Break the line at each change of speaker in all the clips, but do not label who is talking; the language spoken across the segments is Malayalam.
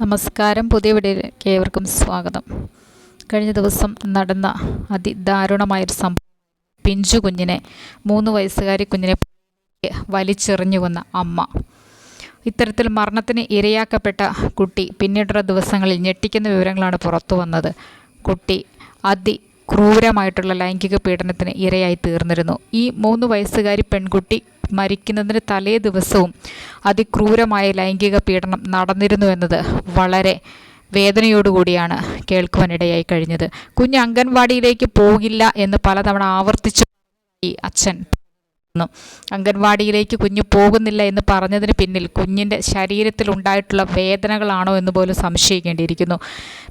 നമസ്കാരം. പുതിയ വീഡിയോയിലേക്ക് ഏവർക്കും സ്വാഗതം. കഴിഞ്ഞ ദിവസം നടന്ന അതിദാരുണമായൊരു സംഭവം. പിഞ്ചു കുഞ്ഞിനെ മൂന്ന് വയസ്സുകാരി കുഞ്ഞിനെ വലിച്ചെറിഞ്ഞു വന്ന അമ്മ. ഇത്തരത്തിൽ മരണത്തിന് ഇരയാക്കപ്പെട്ട കുട്ടി പിന്നീടുള്ള ദിവസങ്ങളിൽ ഞെട്ടിക്കുന്ന വിവരങ്ങളാണ് പുറത്തു വന്നത്. കുട്ടി അതി ക്രൂരമായിട്ടുള്ള ലൈംഗിക പീഡനത്തിന് ഇരയായി തീർന്നിരുന്നു. ഈ മൂന്ന് വയസ്സുകാരി പെൺകുട്ടി മരിക്കുന്നതിന് തലേ ദിവസവും അതിക്രൂരമായ ലൈംഗിക പീഡനം നടന്നിരുന്നു എന്നത് വളരെ വേദനയോടുകൂടിയാണ് കേൾക്കുവാനിടയായി കഴിഞ്ഞത്. കുഞ്ഞ് അംഗൻവാടിയിലേക്ക് പോകില്ല എന്ന് പലതവണ ആവർത്തിച്ചു അച്ഛൻ അംഗൻവാടിയിലേക്ക് കുഞ്ഞ് പോകുന്നില്ല എന്ന് പറഞ്ഞതിന് പിന്നിൽ കുഞ്ഞിന്റെ ശരീരത്തിൽ ഉണ്ടായിട്ടുള്ള വേദനകളാണോ എന്ന് പോലും സംശയിക്കേണ്ടിയിരിക്കുന്നു.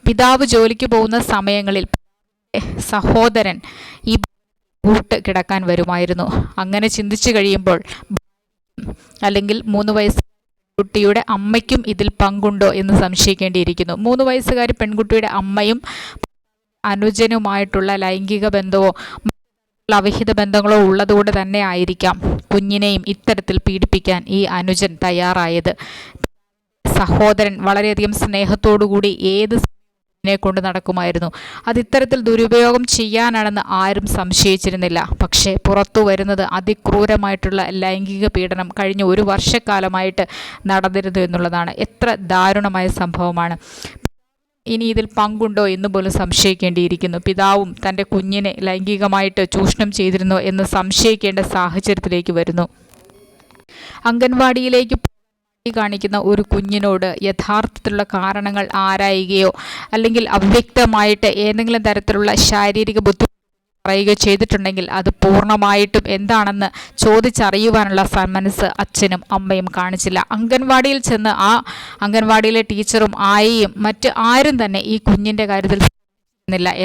പിതാവ് ജോലിക്ക് പോകുന്ന സമയങ്ങളിൽ സഹോദരൻ ഈ കൂട്ട് കിടക്കാൻ വരുമായിരുന്നു. അങ്ങനെ ചിന്തിച്ചു കഴിയുമ്പോൾ അല്ലെങ്കിൽ മൂന്ന് വയസ്സ് കുട്ടിയുടെ അമ്മയ്ക്കും ഇതിൽ പങ്കുണ്ടോ എന്ന് സംശയിക്കേണ്ടിയിരിക്കുന്നു. മൂന്ന് വയസ്സുകാരി പെൺകുട്ടിയുടെ അമ്മയും അനുജനുമായിട്ടുള്ള ലൈംഗിക ബന്ധമോ അവിഹിത ബന്ധങ്ങളോ ഉള്ളതുകൊണ്ട് തന്നെ ആയിരിക്കാം കുഞ്ഞിനെയും ഇത്തരത്തിൽ പീഡിപ്പിക്കാൻ ഈ അനുജൻ തയ്യാറായത്. സഹോദരൻ വളരെയധികം സ്നേഹത്തോടുകൂടി ഏത് നെ കൊണ്ട് നടക്കുമായിരുന്നു. അത് ഇത്തരത്തിൽ ദുരുപയോഗം ചെയ്യാനാണെന്ന് ആരും സംശയിച്ചിരുന്നില്ല. പക്ഷേ പുറത്തു വരുന്നത് അതിക്രൂരമായിട്ടുള്ള ലൈംഗിക പീഡനം കഴിഞ്ഞ ഒരു വർഷക്കാലമായിട്ട് നടന്നിരുന്നു എന്നുള്ളതാണ്. എത്ര ദാരുണമായ സംഭവമാണ്. ഇനി ഇതിൽ പങ്കുണ്ടോ എന്ന് പോലും സംശയിക്കേണ്ടിയിരിക്കുന്നു. പിതാവും തന്റെ കുഞ്ഞിനെ ലൈംഗികമായിട്ട് ചൂഷണം ചെയ്തിരുന്നോ എന്ന് സംശയിക്കേണ്ട സാഹചര്യത്തിലേക്ക് വരുന്നു. അംഗൻവാടിയിലേക്ക് കാണിക്കുന്ന ഒരു കുഞ്ഞിനോട് യഥാർത്ഥത്തിലുള്ള കാരണങ്ങൾ ആരായുകയോ അല്ലെങ്കിൽ അവ്യക്തമായിട്ട് ഏതെങ്കിലും തരത്തിലുള്ള ശാരീരിക ബുദ്ധി പറയുകയോ ചെയ്തിട്ടുണ്ടെങ്കിൽ അത് പൂർണമായിട്ടും എന്താണെന്ന് ചോദിച്ചറിയുവാനുള്ള മനസ്സ് അച്ഛനും അമ്മയും കാണിച്ചില്ല. അംഗൻവാടിയിൽ ചെന്ന് ആ അംഗൻവാടിയിലെ ടീച്ചറും ആയയും മറ്റ് ആരും തന്നെ ഈ കുഞ്ഞിന്റെ കാര്യത്തിൽ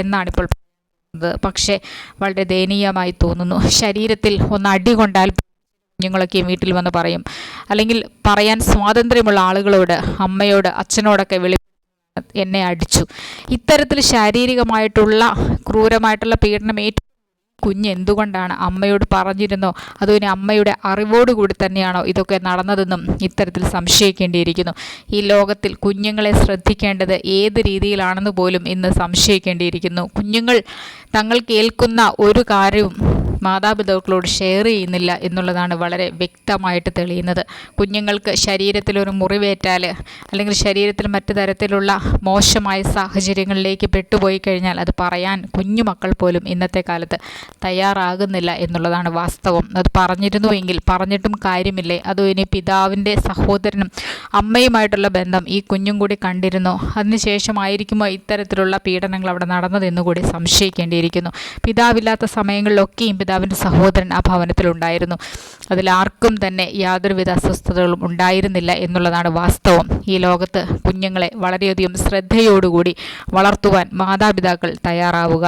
എന്നാണിപ്പോൾ പക്ഷേ വളരെ ദയനീയമായി തോന്നുന്നു. ശരീരത്തിൽ ഒന്ന് അടി കൊണ്ടാൽ കുഞ്ഞുങ്ങളൊക്കെ വീട്ടിൽ വന്ന് പറയും. അല്ലെങ്കിൽ പറയാൻ സ്വാതന്ത്ര്യമുള്ള ആളുകളോട് അമ്മയോട് അച്ഛനോടൊക്കെ വിളി എന്നെ അടിച്ചു. ഇത്തരത്തിൽ ശാരീരികമായിട്ടുള്ള ക്രൂരമായിട്ടുള്ള പീഡനം ഏറ്റവും കുഞ്ഞ് എന്തുകൊണ്ടാണ് അമ്മയോട് പറഞ്ഞിരുന്നോ? അതോ ഇനി അമ്മയുടെ അറിവോടുകൂടി തന്നെയാണോ ഇതൊക്കെ നടന്നതെന്നും ഇത്തരത്തിൽ സംശയിക്കേണ്ടിയിരിക്കുന്നു. ഈ ലോകത്തിൽ കുഞ്ഞുങ്ങളെ ശ്രദ്ധിക്കേണ്ടത് ഏത് രീതിയിലാണെന്ന് പോലും ഇന്ന് സംശയിക്കേണ്ടിയിരിക്കുന്നു. കുഞ്ഞുങ്ങൾ തങ്ങൾ കേൾക്കുന്ന ഒരു കാര്യവും മാതാപിതാക്കളോട് ഷെയർ ചെയ്യുന്നില്ല എന്നുള്ളതാണ് വളരെ വ്യക്തമായിട്ട് തെളിയുന്നത്. കുഞ്ഞുങ്ങൾക്ക് ശരീരത്തിൽ ഒരു മുറിവേറ്റാൽ അല്ലെങ്കിൽ ശരീരത്തിൽ മറ്റു തരത്തിലുള്ള മോശമായ സാഹചര്യങ്ങളിലേക്ക് പെട്ടുപോയി കഴിഞ്ഞാൽ അത് പറയാൻ കുഞ്ഞുമക്കൾ പോലും ഇന്നത്തെ കാലത്ത് തയ്യാറാകുന്നില്ല എന്നുള്ളതാണ് വാസ്തവം. അത് പറഞ്ഞിരുന്നുവെങ്കിൽ പറഞ്ഞിട്ടും കാര്യമില്ലേ? അതോ ഇനി പിതാവിന്റെ സഹോദരനും അമ്മയുമായിട്ടുള്ള ബന്ധം ഈ കുഞ്ഞും കൂടി കണ്ടിരുന്നോ? അതിനുശേഷമായിരിക്കുമോ ഇത്തരത്തിലുള്ള പീഡനങ്ങൾ അവിടെ നടന്നതെന്നുകൂടി കൂടി സംശയിക്കേണ്ടിയിരിക്കുന്നു. പിതാവില്ലാത്ത സമയങ്ങളിലൊക്കെയും പിതാവിന്റെ സഹോദരൻ ആ ഭവനത്തിലുണ്ടായിരുന്നു അതിലാർക്കും തന്നെ യാതൊരുവിധ അസ്വസ്ഥതകളും ഉണ്ടായിരുന്നില്ല എന്നുള്ളതാണ് വാസ്തവം. ഈ ലോകത്ത് കുഞ്ഞുങ്ങളെ വളരെയധികം ശ്രദ്ധയോടുകൂടി വളർത്തുവാൻ മാതാപിതാക്കൾ തയ്യാറാവുക.